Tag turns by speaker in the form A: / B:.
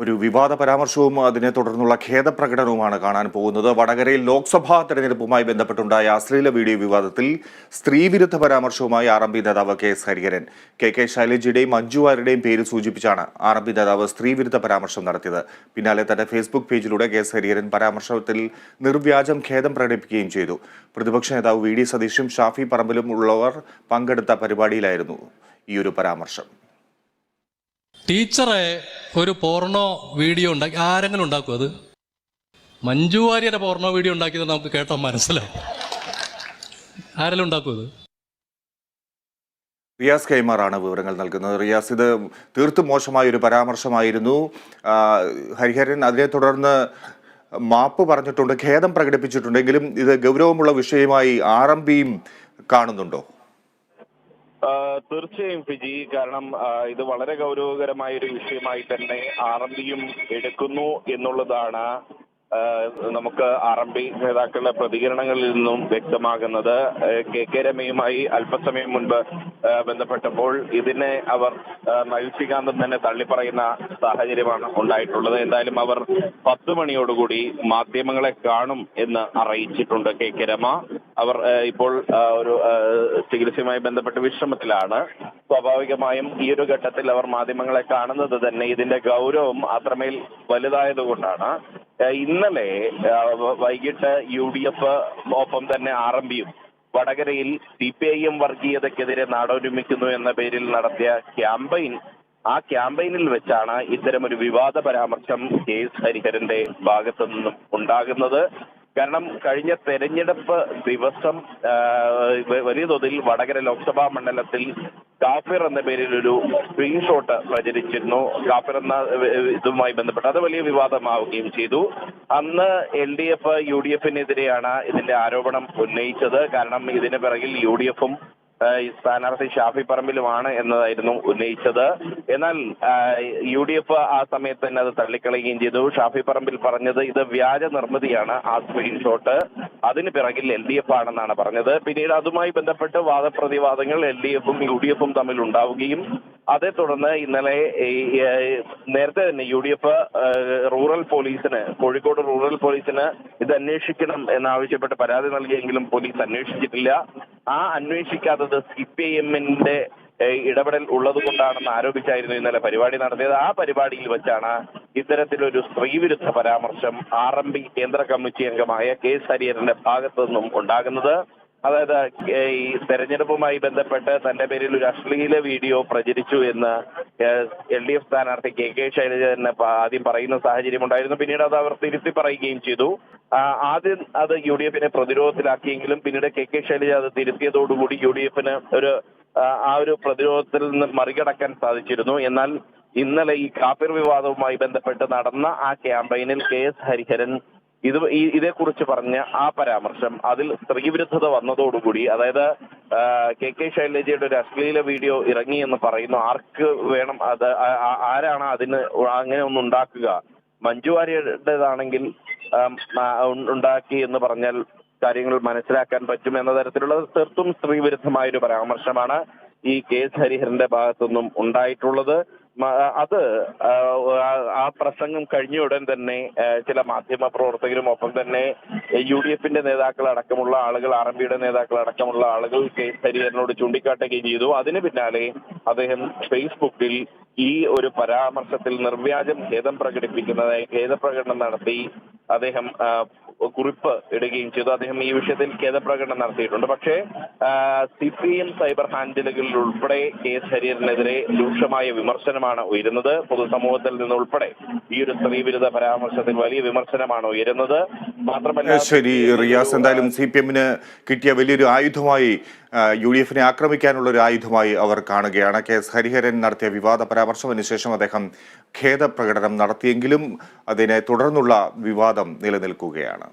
A: ഒരു വിവാദ പരാമർശവും അതിനെ തുടർന്നുള്ള ഖേദപ്രകടനവുമാണ് കാണാൻ പോകുന്നത് വടകരയിൽ ലോക്സഭാ തെരഞ്ഞെടുപ്പുമായി ബന്ധപ്പെട്ടുണ്ടായ അശ്ലീല വീഡിയോ വിവാദത്തിൽ സ്ത്രീവിരുദ്ധ പരാമർശവുമായി ആർ എം പി നേതാവ് K S Hariharan K K ശൈലജയുടെയും മഞ്ജു പേര് സൂചിപ്പിച്ചാണ് ആർ എം പി നേതാവ് സ്ത്രീവിരുദ്ധ പരാമർശം നടത്തിയത് പിന്നാലെ തന്റെ ഫേസ്ബുക്ക് പേജിലൂടെ കെ എസ് ഹരിഹരൻ പരാമർശത്തിൽ നിർവ്യാജം ഖേദം പ്രകടിപ്പിക്കുകയും ചെയ്തു പ്രതിപക്ഷ നേതാവ് വി ഡി സതീഷും ഷാഫി പറമ്പിലും ഉള്ളവർ പങ്കെടുത്ത പരിപാടിയിലായിരുന്നു ഈ ഒരു പരാമർശം
B: ടീച്ചറെ ഒരു പോർണോ വീഡിയോ ഉണ്ടാക്കി ആരെങ്കിലും ഉണ്ടാക്കും അത് മഞ്ജു വാര്യരെ പോർണോ വീഡിയോ ഉണ്ടാക്കിയത് നമുക്ക് കേട്ടാൽ മനസ്സിലാവും ആരെല്ലാം ഉണ്ടാക്കും അത്
A: റിയാസ് കൈമാറാണ് വിവരങ്ങൾ നൽകുന്നത് റിയാസ് ഇത് തീർത്തും മോശമായ ഒരു പരാമർശമായിരുന്നു ഹരിഹരൻ അതിനെ തുടർന്ന് മാപ്പ് പറഞ്ഞിട്ടുണ്ട് ഖേദം പ്രകടിപ്പിച്ചിട്ടുണ്ടെങ്കിലും ഇത് ഗൗരവമുള്ള വിഷയമായി ആർ എം പിയും കാണുന്നുണ്ടോ
C: തീർച്ചയായും ഫിജി കാരണം ഇത് വളരെ ഗൗരവകരമായ ഒരു വിഷയമായി തന്നെ ആർ എടുക്കുന്നു എന്നുള്ളതാണ് നമുക്ക് ആർ നേതാക്കളുടെ പ്രതികരണങ്ങളിൽ നിന്നും വ്യക്തമാകുന്നത് കെ കെ രമയുമായി അല്പസമയം മുൻപ് ബന്ധപ്പെട്ടപ്പോൾ ഇതിനെ അവർ മത്സ്യകാന്തം തന്നെ തള്ളിപ്പറയുന്ന സാഹചര്യമാണ് ഉണ്ടായിട്ടുള്ളത് എന്തായാലും അവർ പത്ത് മണിയോടുകൂടി മാധ്യമങ്ങളെ കാണും എന്ന് അറിയിച്ചിട്ടുണ്ട് കെ കെ രമ അവർ ഇപ്പോൾ ഒരു ചികിത്സയുമായി ബന്ധപ്പെട്ട് വിശ്രമത്തിലാണ് സ്വാഭാവികമായും ഈ ഒരു ഘട്ടത്തിൽ അവർ മാധ്യമങ്ങളെ കാണുന്നത് തന്നെ ഇതിന്റെ ഗൗരവം അത്രമേൽ വലുതായതുകൊണ്ടാണ് ഇന്നലെ വൈകിട്ട് യു ഡി എഫ് ഒപ്പം തന്നെ ആർ എം പിയും വടകരയിൽ സി പി ഐ എം വർഗീയതയ്ക്കെതിരെ നാടൊരുമിക്കുന്നു എന്ന പേരിൽ നടത്തിയ ക്യാമ്പയിൻ ആ ക്യാമ്പയിനിൽ വെച്ചാണ് ഇത്തരം ഒരു വിവാദ പരാമർശം കെ എസ് ഹരിഹരന്റെ ഭാഗത്തു നിന്നും ഉണ്ടാകുന്നത് കാരണം കഴിഞ്ഞ തെരഞ്ഞെടുപ്പ് ദിവസം വലിയ തോതിൽ വടകര ലോക്സഭാ മണ്ഡലത്തിൽ കാഫിർ എന്ന പേരിൽ ഒരു സ്ക്രീൻഷോട്ട് പ്രചരിച്ചിരുന്നു കാഫിർ എന്ന ഇതുമായി ബന്ധപ്പെട്ട് അത് വലിയ വിവാദമാവുകയും ചെയ്തു അന്ന് L D F U D എഫിനെതിരെയാണ് ഇതിന്റെ ആരോപണം ഉന്നയിച്ചത് കാരണം ഇതിന് പിറകിൽ യു ഡി എഫും ഈ സ്ഥാനാർത്ഥി ഷാഫി പറമ്പിലുമാണ് എന്നതായിരുന്നു ഉന്നയിച്ചത് എന്നാൽ യു ഡി എഫ് ആ സമയത്ത് തന്നെ അത് തള്ളിക്കളയുകയും ചെയ്തു ഷാഫി പറമ്പിൽ പറഞ്ഞത് ഇത് വ്യാജ നിർമ്മിതിയാണ് ആ സ്ക്രീൻഷോട്ട് അതിന് പിറകിൽ എൽ ഡി എഫ് ആണെന്നാണ് പറഞ്ഞത് പിന്നീട് അതുമായി ബന്ധപ്പെട്ട് വാദപ്രതിവാദങ്ങൾ എൽ ഡി എഫും യു ഡി എഫും തമ്മിൽ ഉണ്ടാവുകയും അതേ തുടർന്ന് ഇന്നലെ നേരത്തെ തന്നെ യു ഡി എഫ് റൂറൽ പോലീസിന് കോഴിക്കോട് റൂറൽ പോലീസിന് ഇത് അന്വേഷിക്കണം എന്നാവശ്യപ്പെട്ട് പരാതി നൽകിയെങ്കിലും പോലീസ് അന്വേഷിച്ചിട്ടില്ല ആ അന്വേഷിക്കാത്തത് സി പി ഐ എമ്മിന്റെ ഇടപെടൽ ഉള്ളത് കൊണ്ടാണെന്ന് ആരോപിച്ചായിരുന്നു ഇന്നലെ പരിപാടി നടത്തിയത് ആ പരിപാടിയിൽ വെച്ചാണ് ഇത്തരത്തിലൊരു സ്ത്രീവിരുദ്ധ പരാമർശം ആർ എം പി കേന്ദ്ര കമ്മിറ്റി അംഗമായ കെ ഹരിഹരന്റെ ഭാഗത്തു നിന്നും ഉണ്ടാകുന്നത് അതായത് ഈ തെരഞ്ഞെടുപ്പുമായി ബന്ധപ്പെട്ട് തന്റെ പേരിൽ ഒരു അശ്ലീല വീഡിയോ പ്രചരിച്ചു എന്ന് എൽ ഡി എഫ് സ്ഥാനാർത്ഥി കെ കെ ശൈലജ തന്നെ ആദ്യം പറയുന്ന സാഹചര്യം ഉണ്ടായിരുന്നു പിന്നീട് അത് അവർ തിരുത്തി പറയുകയും ചെയ്തു ആദ്യം അത് യു ഡി എഫിനെ പ്രതിരോധത്തിലാക്കിയെങ്കിലും പിന്നീട് കെ കെ ശൈലജ അത് തിരുത്തിയതോടുകൂടി യു ഡി എഫിന് ഒരു ആ ഒരു പ്രതിരോധത്തിൽ നിന്ന് മറികടക്കാൻ സാധിച്ചിരുന്നു എന്നാൽ ഇന്നലെ ഈ കാപ്പിർ വിവാദവുമായി ബന്ധപ്പെട്ട് നടന്ന ആ ക്യാമ്പയിനിൽ കെ എസ് ഹരിഹരൻ ഇത് ഇതേക്കുറിച്ച് പറഞ്ഞ ആ പരാമർശം അതിൽ സ്ത്രീവിരുദ്ധത വന്നതോടുകൂടി അതായത് കെ കെ ശൈലജയുടെ ഒരു അശ്ലീല വീഡിയോ ഇറങ്ങി എന്ന് പറയുന്നു ആർക്ക് വേണം അത് ആരാണ് അതിന് അങ്ങനെ ഒന്ന് ഉണ്ടാക്കുക മഞ്ജു വാര്യരുടേതാണെങ്കിൽ ഉണ്ടാക്കി എന്ന് പറഞ്ഞാൽ കാര്യങ്ങൾ മനസ്സിലാക്കാൻ പറ്റും എന്ന തരത്തിലുള്ള തീർത്തും സ്ത്രീവിരുദ്ധമായ ഒരു പരാമർശമാണ് ഈ കെ എസ് ഹരിഹരന്റെ ഭാഗത്തുനിന്നും ഉണ്ടായിട്ടുള്ളത് അത് ആ പ്രസംഗം കഴിഞ്ഞ ഉടൻ തന്നെ ചില മാധ്യമ പ്രവർത്തകരും ഒപ്പം തന്നെ യു ഡി എഫിന്റെ നേതാക്കൾ അടക്കമുള്ള ആളുകൾ ആർ എം പിയുടെ നേതാക്കൾ അടക്കമുള്ള ആളുകൾ കെ ഹരിഹരനോട് ചൂണ്ടിക്കാട്ടുകയും ചെയ്തു അതിന് പിന്നാലെ അദ്ദേഹം ഫേസ്ബുക്കിൽ ഈ ഒരു പരാമർശത്തിൽ നിർവ്യാജം ഖേദം പ്രകടിപ്പിക്കുന്നതായി ഖേദപ്രകടനം നടത്തി അദ്ദേഹം കുറിപ്പ് ഇടുകയും ചെയ്തു അദ്ദേഹം ഈ വിഷയത്തിൽ ഖേദപ്രകടനം നടത്തിയിട്ടുണ്ട് പക്ഷേ സി പി എം സൈബർ ഹാൻഡിലുകളിൽ ഉൾപ്പെടെ കെ എസ് ഹരീരനെതിരെ രൂക്ഷമായ വിമർശനമാണ് ഉയരുന്നത് പൊതുസമൂഹത്തിൽ നിന്നുൾപ്പെടെ ഈ ഒരു സ്ത്രീ വിരുദ്ധ പരാമർശത്തിൽ വലിയ വിമർശനമാണ് ഉയരുന്നത്
A: മാത്രമല്ല ശരി റിയാസ് എന്തായാലും സി പി എമ്മിന് കിട്ടിയ വലിയൊരു ആയുധമായി യു ഡി എഫിനെ ആക്രമിക്കാനുള്ള ഒരു ആയുധമായി അവർ കാണുകയാണ് കെ എസ് ഹരിഹരൻ നടത്തിയ വിവാദ പരാമർശത്തിന് ശേഷം അദ്ദേഹം ഖേദപ്രകടനം നടത്തിയെങ്കിലും അതിനെ തുടർന്നുള്ള വിവാദം നിലനിൽക്കുകയാണ്